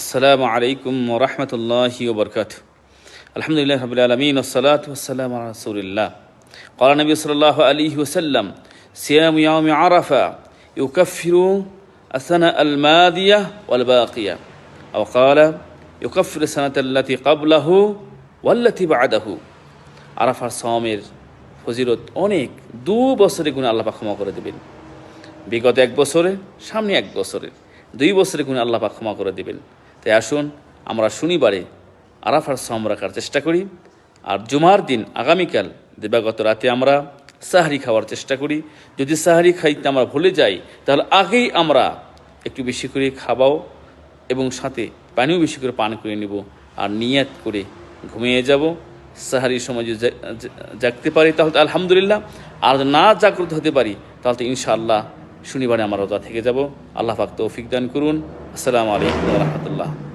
আসসালামু আলাইকুম রহমতুল্লাহ বরকাত আলহামদুলিল্লাহ রবিল আলমিন ওসালাতাম রসুলিল্লাহ। কলা নবী সাল্লাহ আলী ওসাল্লাম সিয়াম ইয়াম আরাফা ইউকফিরু আসানা আল মাদিয়া ওয়াল বাকিয়া আও কালা ইউকফির সানাতাল্লাতি কাবলাহু ওয়াল্লাতি বাদাহু আরাফার সমের ফজিরত অনেক, দু বছরে গুণ আল্লাহ ক্ষমা করে দেবেন। বিগত এক বছরে, সামনে এক বছরে দুই বছরে গুণ আল্লাহ ক্ষমা করে দেবেন। তাই আসুন, আমরা শনিবারে আরাফার সম রাখার চেষ্টা করি, আর জুমার দিন আগামীকাল দিবাগত রাতে আমরা সাহারি খাওয়ার চেষ্টা করি। যদি সাহারি খাইতে আমরা ভুলে যাই, তাহলে আগেই আমরা একটু বেশি করে খাবাও এবং সাথে পানিও বেশি করে পান করে নিব, আর নিয়াত করে ঘুমিয়ে যাব। সাহারির সময় যদি জাগতে পারি, তাহলে আলহামদুলিল্লাহ, আর না জাগ্রত হতে পারি, তাহলে তো ইনশাআল্লাহ শনিবারে আমার রোজা থেকে যাব। আল্লাহ পাক তৌফিক দান করুন। আসসালামু আলাইকুম রহমতুল্লাহ।